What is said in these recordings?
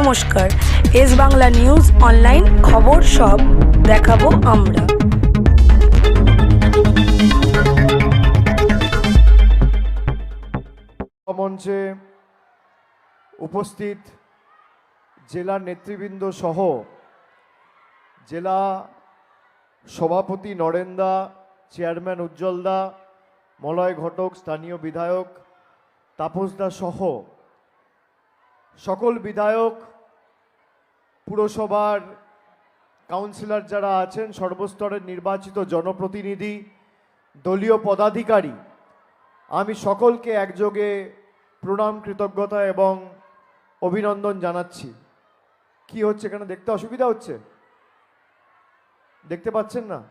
নমস্কার। S Bangla news online খবর সব দেখাবো আমরা। মঞ্চে উপস্থিত জেলা নেতৃবৃন্দ সহ জেলা সভাপতি নরেন্দা, চেয়ারম্যান উজ্জ্বলদা মলয় ঘটক, স্থানীয় বিধায়ক তাপসদা সহ সকল বিধায়ক, পুরসভার কাউন্সিলর যারা আছেন, সর্বস্তরের নির্বাচিত জনপ্রতিনিধি, দলীয় পদাধিকারী, আমি সকলকে একযোগে প্রণাম, কৃতজ্ঞতা এবং অভিনন্দন জানাচ্ছি। কি হচ্ছে এখানে? দেখতে অসুবিধা হচ্ছে? দেখতে পাচ্ছেন না?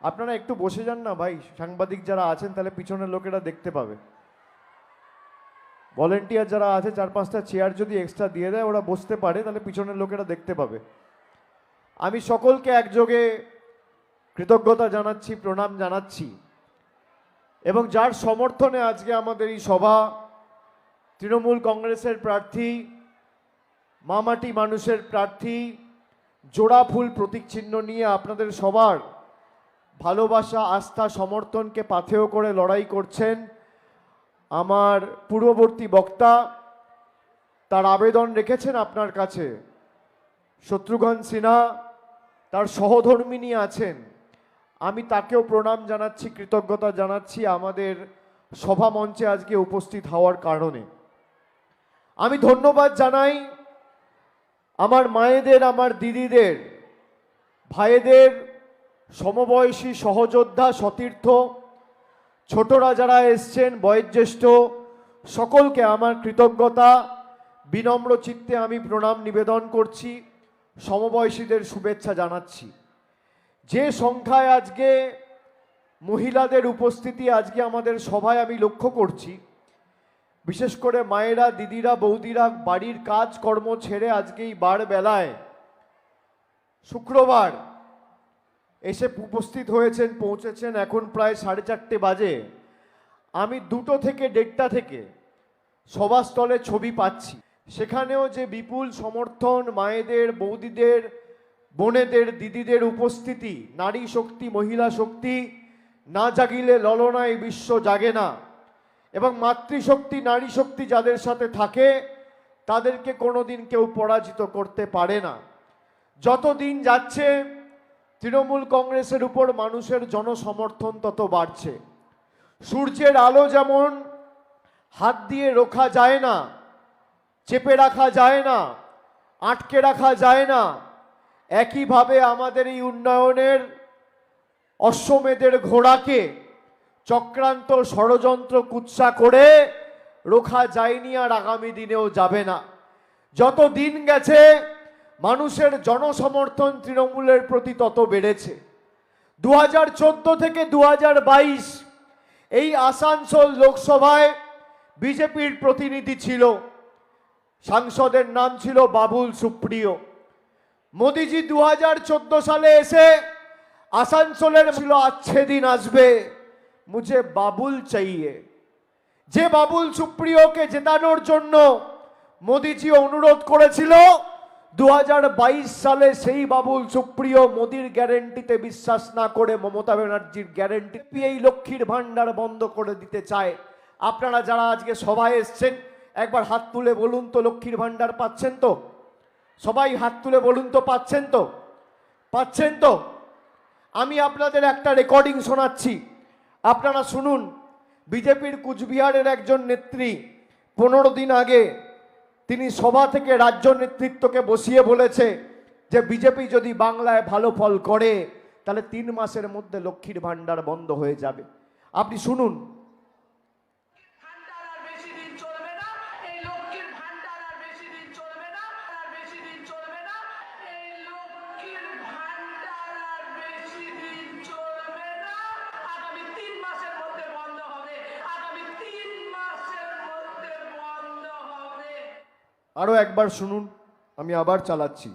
আপনারা একটু বসে যান না ভাই। সাংবাদিক যারা আছেন, তাহলে পিছনের লোকেরা দেখতে পাবে। ভলেন্টিয়ার যারা আছে, চার পাঁচটা চেয়ার যদি এক্সট্রা দিয়ে দেয়, ওরা বসতে পারে, তাহলে পিছনের লোকেরা দেখতে পাবে। আমি সকলকে একযোগে কৃতজ্ঞতা জানাচ্ছি, প্রণাম জানাচ্ছি। এবং যার সমর্থনে আজকে আমাদের এই সভা, তৃণমূল কংগ্রেসের প্রার্থী, মামাটি মানুষের প্রার্থী, জোড়া ফুল প্রতীক চিহ্ন নিয়ে আপনাদের সবার ভালোবাসা, আস্থা, সমর্থনকে পাথেয় করে লড়াই করছেন। আমার পূর্ববর্তী বক্তা তার আবেদন রেখেছেন আপনার কাছে। শত্রুঘ্ন সিনহা তার সহধর্মিনী আছেন। আমি তাকেও প্রণাম জানাচ্ছি, কৃতজ্ঞতা জানাচ্ছি আমাদের সভা মঞ্চে আজকে উপস্থিত হওয়ার কারণে। আমি ধন্যবাদ জানাই আমার মায়েদের, আমার দিদিদের, ভাইদের, সমবয়সী সহযোদ্ধা, সতীর্থ ছোটরা যারা এসছেন, বয়োজ্যেষ্ঠ, সকলকে আমার কৃতজ্ঞতা। বিনম্র চিত্তে আমি প্রণাম নিবেদন করছি, সমবয়সীদের শুভেচ্ছা জানাচ্ছি। যে সংখ্যায় আজকে মহিলাদের উপস্থিতি, আজকে আমাদের সভায় আমি লক্ষ্য করছি, বিশেষ করে মায়েরা, দিদিরা, বৌদিরা, বাড়ির কাজ কর্ম ছেড়ে আজকে এই বার বেলায় শুক্রবার এসে উপস্থিত হয়েছেন, পৌঁছেছেন এখন প্রায় সাড়ে চারটে বাজে। আমি দুটো থেকে দেড়টা থেকে সভাস্থলে ছবি পাচ্ছি। সেখানেও যে বিপুল সমর্থন মায়েদের, বৌদিদের, বোনেদের, দিদিদের উপস্থিতি, নারী শক্তি, মহিলা শক্তি, না জাগিলে ললনায় বিশ্ব জাগে না। এবং মাতৃশক্তি, নারী শক্তি যাদের সাথে থাকে, তাদেরকে কোনোদিন কেউ পরাজিত করতে পারে না। যত দিন যাচ্ছে তৃণমূল কংগ্রেসের উপর মানুষের জনসমর্থন তত বাড়ছে। সূর্যের আলো যেমন হাত দিয়ে রোখা যায় না, চেপে রাখা যায় না, আটকে রাখা যায় না, একইভাবে আমাদের এই উন্নয়নের অশ্বমেধের ঘোড়াকে চক্রান্ত ষড়যন্ত্র কুৎসা করে রোখা যায়নি আর আগামী দিনেও যাবে না। যত দিন গেছে মানুষের জনসমর্থন তৃণমূলের প্রতি তত বেড়েছে। দু হাজার চোদ্দ থেকে দু হাজার বাইশ এই আসানসোল লোকসভায় বিজেপির প্রতিনিধি ছিল। সাংসদের নাম ছিল বাবুল সুপ্রিয়। মোদিজি দু হাজার চোদ্দ সালে এসে আসানসোলের ছিল আচ্ছে দিন আসবে, মুঝে বাবুল চাইয়ে। যে বাবুল সুপ্রিয়কে জেতানোর জন্য মোদিজি অনুরোধ করেছিল দু হাজার বাইশ সালে সেই বাবুল সুপ্রিয় মোদির গ্যারেন্টিতে বিশ্বাস না করে মমতা ব্যানার্জির গ্যারেন্টি এই লক্ষ্মীর ভাণ্ডার বন্ধ করে দিতে চায়। আপনারা যারা আজকে সভায় এসছেন, একবার হাত তুলে বলুন তো লক্ষ্মীর ভাণ্ডার পাচ্ছেন তো? সবাই হাত তুলে বলুন তো পাচ্ছেন তো? পাচ্ছেন তো? আমি আপনাদের একটা রেকর্ডিং শোনাচ্ছি। আপনারা শুনুন। বিজেপির কুচবিহারের একজন নেত্রী, পনেরো দিন আগে তিনি সভা থেকে রাজ্য নেতৃত্বকে বসিয়ে বলেছে যে বিজেপি যদি বাংলায় ভালো ফল করে, তাহলে তিন মাসের মধ্যে লক্ষ্মীর ভাণ্ডার বন্ধ হয়ে যাবে। আপনি শুনুন আরও একবার শুনুন আমি আবার চালাচ্ছি।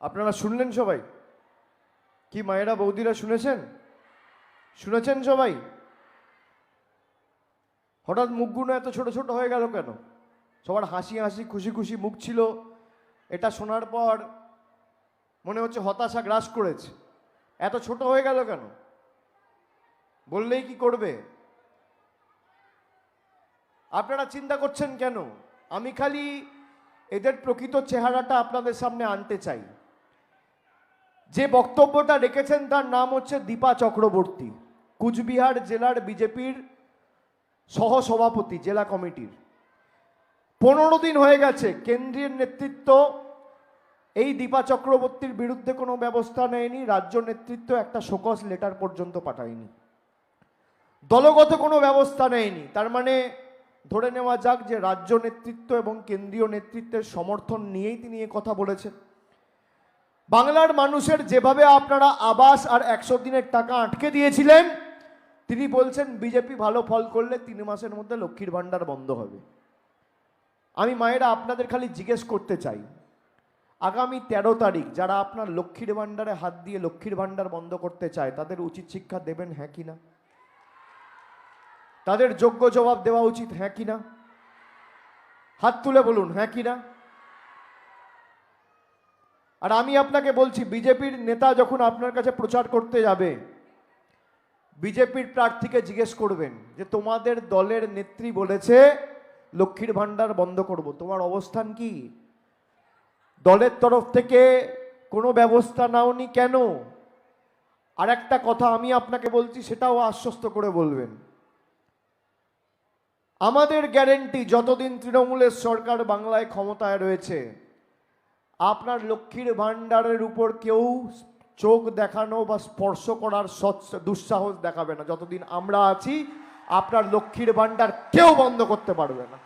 আপনারা শুনলেন সবাই? কি মায়েরা বৌদিরা শুনেছেন? শুনেছেন সবাই? হঠাৎ মুখগুলো এত ছোট ছোট হয়ে গেল কেন? সবার হাসি হাসি, খুশি খুশি মুখ ছিল। এটা শোনার পর মনে হচ্ছে হতাশা গ্রাস করেছে। এত ছোট হয়ে গেল কেন? বললেই কি করবে? আপনারা চিন্তা করছেন কেন? আমি খালি এদের প্রকৃত চেহারাটা আপনাদের সামনে আনতে চাই। যে বক্তব্যটা রেখেছেন তার নাম হচ্ছে দীপা চক্রবর্তী, কুচবিহার জেলার বিজেপির সহসভাপতি, জেলা কমিটির। পনেরো দিন হয়ে গেছে, কেন্দ্রীয় নেতৃত্ব এই দীপা চক্রবর্তীর বিরুদ্ধে কোনো ব্যবস্থা নেয়নি, রাজ্য নেতৃত্ব একটা শোকস লেটার পর্যন্ত পাঠায়নি। দলগত কোনো ব্যবস্থা নেয়নি, তার মানে ধরে নেওয়া যাক যে রাজ্য নেতৃত্ব এবং কেন্দ্রীয় নেতৃত্বের সমর্থন নিয়েই তিনি এ কথা বলেছেন। বাংলার মানুষের যেভাবে আপনারা আবাস আর একশো দিনের টাকা আটকে দিয়েছিলেন তিনি বলছেন, বিজেপি ভালো ফল করলে তিন মাসের মধ্যে লক্ষ্মীর ভাণ্ডার বন্ধ হবে। আমি মায়েরা আপনাদের খালি জিজ্ঞেস করতে চাই, আগামী তেরো তারিখ যারা আপনার লক্ষ্মীর ভাণ্ডারে হাত দিয়ে লক্ষ্মীর ভাণ্ডার বন্ধ করতে চায়, তাদের উচিত শিক্ষা দেবেন হ্যাঁ কি না? তাদের যোগ্য জবাব দেওয়া উচিত হ্যাঁ কি না? হাত তুলে বলুন হ্যাঁ কি না? আর আমি আপনাকে বলছি, বিজেপির নেতা যখন আপনার কাছে প্রচার করতে যাবে বিজেপির প্রার্থীকে জিজ্ঞেস করবেন যে তোমাদের দলের নেত্রী বলেছে, লক্ষ্মীর ভাণ্ডার বন্ধ করব। তোমার অবস্থান কি? দলের তরফ থেকে কোনো ব্যবস্থা নাওনি কেন? আর একটা কথা আমি আপনাকে বলছি, সেটাও আশ্বস্ত করে বলবেন। আমাদের গ্যারেন্টি যতদিন তৃণমূলের সরকার বাংলায় ক্ষমতায় রয়েছে, আপনার লক্ষ্মীর ভাণ্ডারের উপর কেউ চোখ দেখানো বা স্পর্শ করার দুঃসাহস দেখাবে না। যতদিন আমরা আছি, আপনার লক্ষ্মীর ভাণ্ডার কেউ বন্ধ করতে পারবে না।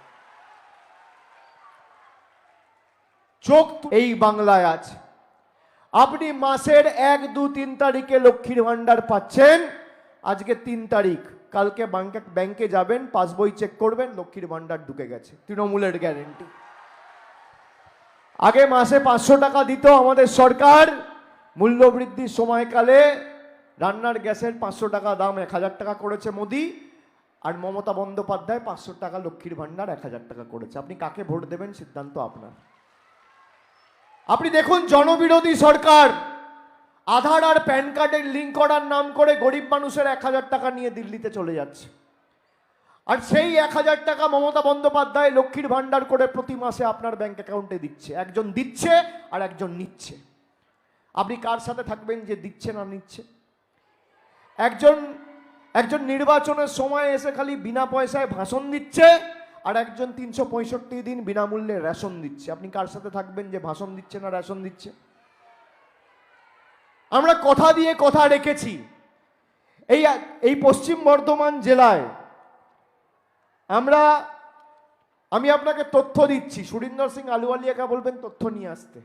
চোখ এই বাংলায় আছে। আপনি মাসের এক, দু, তিন তারিখে লক্ষ্মীর ভাণ্ডার পাচ্ছেন। আজকে তিন তারিখ। কালকে ব্যাংকে ব্যাংকে যাবেন পাসবই চেক করবেন, লক্ষ্মীর ভাণ্ডার ঢুকে গেছে। তৃণমূলের গ্যারেন্টি আগে মাসে পাঁচশো টাকা দিত আমাদের সরকার। মূল্যবৃদ্ধির সময়কালে রান্নার গ্যাসের পাঁচশো টাকা দাম এক হাজার টাকা করেছে মোদি, আর মমতা বন্দ্যোপাধ্যায় পাঁচশো টাকা লক্ষ্মীর ভাণ্ডার এক হাজার টাকা করেছে। আপনি কাকে ভোট দেবেন? সিদ্ধান্ত আপনার। আপনি দেখুন, জনবিরোধী সরকার আধার আর প্যান কার্ডের লিঙ্ক করার নাম করে গরিব মানুষের এক হাজার টাকা নিয়ে দিল্লিতে চলে যাচ্ছে। আর সেই এক হাজার টাকা মমতা বন্দ্যোপাধ্যায় লক্ষ্মীর ভাণ্ডার করে প্রতি মাসে আপনার ব্যাংক অ্যাকাউন্টে দিচ্ছে। একজন দিচ্ছে আর একজন নিচ্ছে। আপনি কার সাথে থাকবেন যে দিচ্ছে না নিচ্ছে? একজন একজন নির্বাচনের সময় এসে খালি বিনা পয়সায় ভাষণ দিচ্ছে আর একজন তিনশো পঁয়ষট্টি দিন বিনামূল্যে রেশন দিচ্ছে। আপনি কার সাথে থাকবেন যে ভাষণ দিচ্ছে না রেশন দিচ্ছে? আমরা কথা দিয়ে কথা রেখেছি। এই এই পশ্চিম বর্ধমান জেলায় আমরা, আমি আপনাকে তথ্য দিচ্ছি। সুরিন্দর সিং আলুওয়ালিয়াকে বলবেন তথ্য নিয়ে আসতে।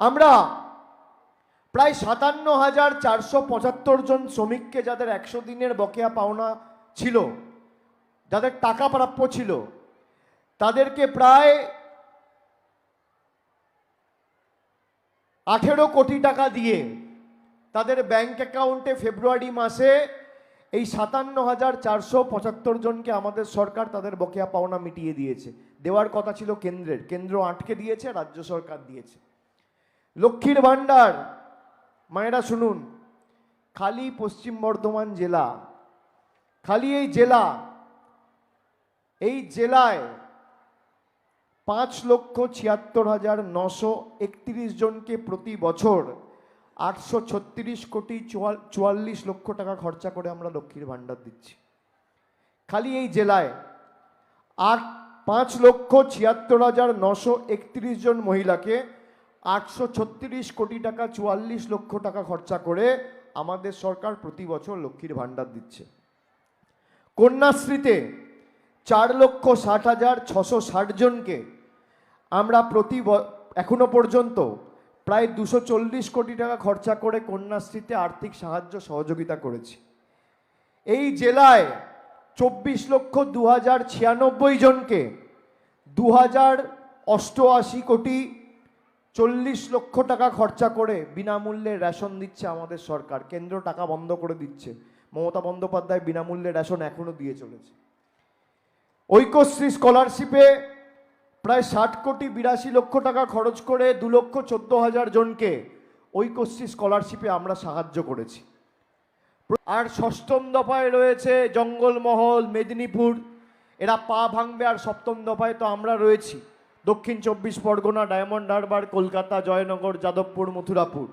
আমরা প্রায় সাতান্ন হাজার চারশো পঁচাত্তর জন শ্রমিককে যাদের একশো দিনের বকেয়া পাওনা ছিল, যাদের টাকা প্রাপ্য ছিল, তাদেরকে প্রায় আঠেরো কোটি টাকা দিয়ে তাদের ব্যাংক অ্যাকাউন্টে ফেব্রুয়ারি মাসে এই সাতান্ন হাজার চারশো পঁচাত্তর জনকে আমাদের সরকার তাদের বকেয়া পাওনা মিটিয়ে দিয়েছে। দেওয়ার কথা ছিল কেন্দ্রের। কেন্দ্র আটকে দিয়েছে, রাজ্য সরকার দিয়েছে। লক্ষ্মীর ভাণ্ডার মায়েরা শুনুন, খালি পশ্চিম বর্ধমান জেলা, খালি এই জেলা, এই জেলায় পাঁচ লক্ষ ছিয়াত্তর হাজার নশো একত্রিশ জনকে প্রতি বছর আটশো ছত্রিশ কোটি চুয়াল- চুয়াল্লিশ লক্ষ টাকা খরচা করে আমরা লক্ষ্মীর ভাণ্ডার দিচ্ছি। খালি এই জেলায় আট পাঁচ লক্ষ ছিয়াত্তর হাজার নশো একত্রিশ জন মহিলাকে আটশো ছত্রিশ কোটি টাকা, চুয়াল্লিশ লক্ষ টাকা খরচা করে আমাদের সরকার প্রতি বছর লক্ষ্মীর ভাণ্ডার দিচ্ছে। কন্যাশ্রীতে চার লক্ষ ষাট হাজার ছশো ষাট জনকে আমরা প্রতি এখনও পর্যন্ত প্রায় দুশো চল্লিশ কোটি টাকা খরচা করে কন্যাশ্রীতে আর্থিক সাহায্য, সহযোগিতা করেছি। এই জেলায় চব্বিশ লক্ষ দু হাজার ছিয়ানব্বই জনকে দু হাজার অষ্টআশি কোটি চল্লিশ লক্ষ টাকা খরচা করে বিনামূল্যে রেশন দিচ্ছে আমাদের সরকার। কেন্দ্র টাকা বন্ধ করে দিচ্ছে। মমতা বন্দ্যোপাধ্যায় বিনামূল্যে রেশন এখনও দিয়ে চলেছে। ঐক্যশ্রী স্কলারশিপে প্রায় ষাট কোটি বিরাশি লক্ষ টাকা খরচ করে দু লক্ষ চোদ্দ হাজার জনকে ঐক্যশ্রী স্কলারশিপে আমরা সাহায্য করেছি। আর ষষ্ঠম দফায় রয়েছে জঙ্গলমহল, মেদিনীপুর। এরা পা ভাঙবে আর সপ্তম দফায় তো আমরা রয়েছি। Dakshin Chabbish Pargana, Diamond Harbour, Kolkata, Joynagar, Jadavpur, Mathurapur.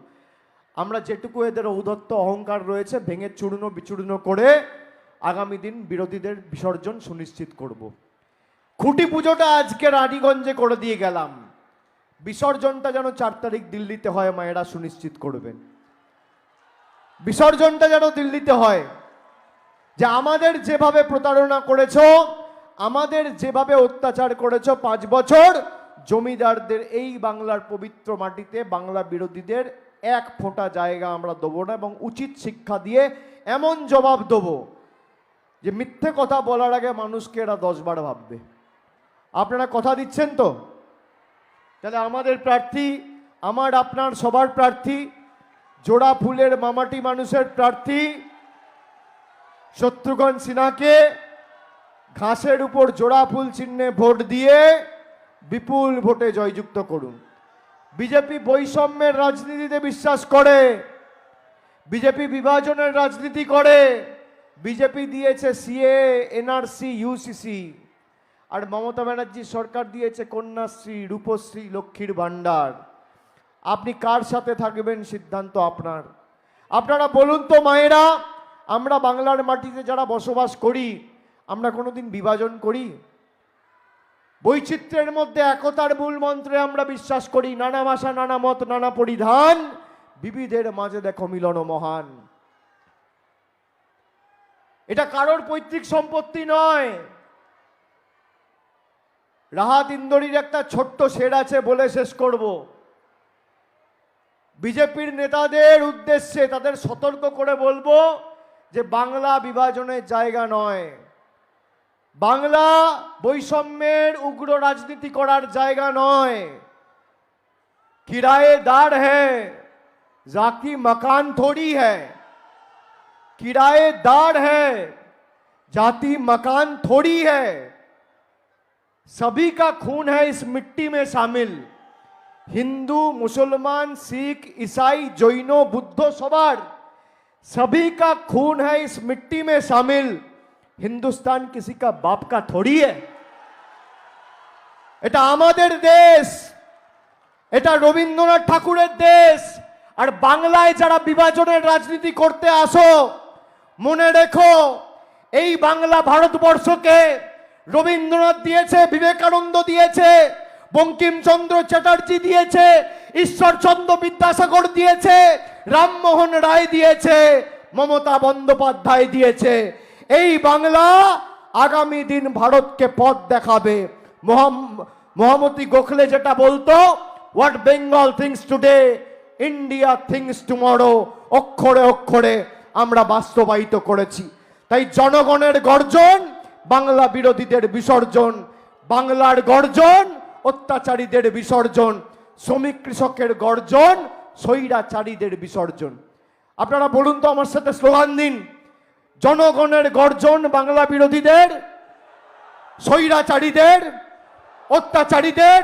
আমরা যেটুকু এদের ঔদত্ত অহংকার রয়েছে, ভেঙে চূর্ণ বিচূর্ণ করে আগামী দিন বিরোধীদের বিসর্জন সুনিশ্চিত করব। খুঁটি পুজোটা আজকে রানীগঞ্জে করে দিয়ে গেলাম। বিসর্জনটা যেন চার তারিখ দিল্লিতে হয়, মায়েরা সুনিশ্চিত করবেন। বিসর্জনটা যেন দিল্লিতে হয়, যে আমাদের যেভাবে প্রতারণা করেছ আমাদের যেভাবে অত্যাচার করেছ পাঁচ বছর, জমিদারদের এই বাংলার পবিত্র মাটিতে বাংলা বিরোধীদের এক ফোঁটা জায়গা আমরা দেবো না এবং উচিত শিক্ষা দিয়ে এমন জবাব দেবো যে মিথ্যে কথা বলার আগে মানুষকে এরা দশবার ভাববে। আপনারা কথা দিচ্ছেন তো? তাহলে আমাদের প্রার্থী, আমার, আপনার, সবার প্রার্থী, জোড়া ফুলের মামাটি মানুষের প্রার্থী, শত্রুঘ্ন সিনহাকে ঘাসের উপর জোড়া ফুল চিহ্নে ভোট দিয়ে বিপুল ভোটে জয়যুক্ত করুন। বিজেপি বৈষম্যের রাজনীতিতে বিশ্বাস করে, বিজেপি বিভাজনের রাজনীতি করে, বিজেপি দিয়েছে সিএ, এনআরসি, ইউসিসি। আর মমতা ব্যানার্জি সরকার দিয়েছে কন্যাশ্রী, রূপশ্রী, লক্ষ্মীর ভাণ্ডার। আপনি কার সাথে থাকবেন সিদ্ধান্ত আপনার। আপনারা বলুন তো মায়েরা, আমরা বাংলার মাটিতে যারা বসবাস করি আমরা কোনোদিন বিভাজন করি। বৈচিত্র্যের মধ্যে একতার মূল মন্ত্রে আমরা বিশ্বাস করি, নানা ভাষা, নানা মত, নানা পরিধান, বিবিধের মাঝে দেখো মিলন মহান। এটা কারোর পৈতৃক সম্পত্তি নয়। রাহাত ইন্দোরির একটা ছোট্ট শের আছে বলে শেষ করব। বিজেপির নেতাদের উদ্দেশ্যে তাদের সতর্ক করে বলব যে বাংলা বিভাজনের জায়গা নয়। বাংলা বৈষম্যের উগ্র রাজনীতি করার জায়গা নয় किराए दार है जाकी मकान थोड़ी है किराएदार है जाति मकान थोड़ी है सभी का खून है इस मिट्टी में शामिल हिंदू मुसलमान सिख ईसाई जैनो बुद्ध सवार सभी का खून है इस मिट्टी में शामिल হিন্দুস্তান কিসি কা বাপ কা থোড়ি এটা আমাদের দেশ। এটা রবীন্দ্রনাথ ঠাকুরের দেশ। আর বাংলায় যারা বিভাজনের রাজনীতি করতে আসো, মনে রেখো, এই বাংলা ভারতবর্ষকে রবীন্দ্রনাথ দিয়েছে, বিবেকানন্দ দিয়েছে, বঙ্কিমচন্দ্র চ্যাটার্জি দিয়েছে, ঈশ্বরচন্দ্র বিদ্যাসাগর দিয়েছে, রামমোহন রায় দিয়েছে, মমতা বন্দ্যোপাধ্যায় দিয়েছে। এই বাংলা আগামী দিন ভারতকে পথ দেখাবে। মোহাম- মহামতি গোখলে যেটা বলতো what Bengal thinks today India thinks tomorrow অক্ষরে অক্ষরে আমরা বাস্তবায়িত করেছি। তাই জনগণের গর্জন, বাংলা বিরোধীদের বিসর্জন, বাংলার গর্জন, অত্যাচারীদের বিসর্জন, শ্রমিক কৃষকের গর্জন, স্বৈরাচারীদের বিসর্জন। আপনারা বলুন তো আমার সাথে স্লোগান দিন। জনগণের গর্জন বাংলা বিরোধীদের, স্বৈরাচারীদের, অত্যাচারীদের,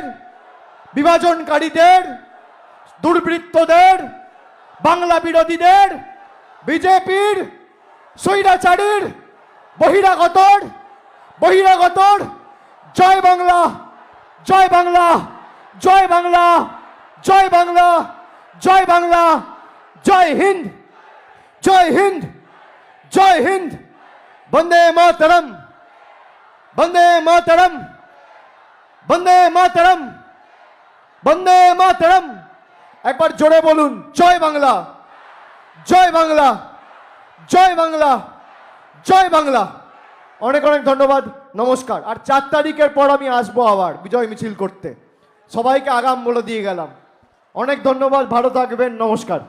বিভাজনকারীদের, দুর্বৃত্তদের, বাংলা বিরোধীদের, বিজেপির, স্বৈরাচারীর, বহিরাগতর বহিরাগতর, জয় বাংলা জয় বাংলা জয় বাংলা জয় বাংলা জয় বাংলা, জয় হিন্দ জয় হিন্দ। জয় হিন্দ। বন্দে মাতরম। বন্দে মাতরম। বন্দে মাতরম। বন্দে মাতরম। একবার জোরে বলুন, জয় বাংলা। জয় বাংলা। জয় বাংলা। জয় বাংলা। অনেক অনেক ধন্যবাদ, নমস্কার। আর চার তারিখের পর আমি আসব আবার, বিজয় মিছিল করতে। সবাইকে আগাম বলে দিয়ে গেলাম। অনেক ধন্যবাদ, ভালো থাকবেন, নমস্কার।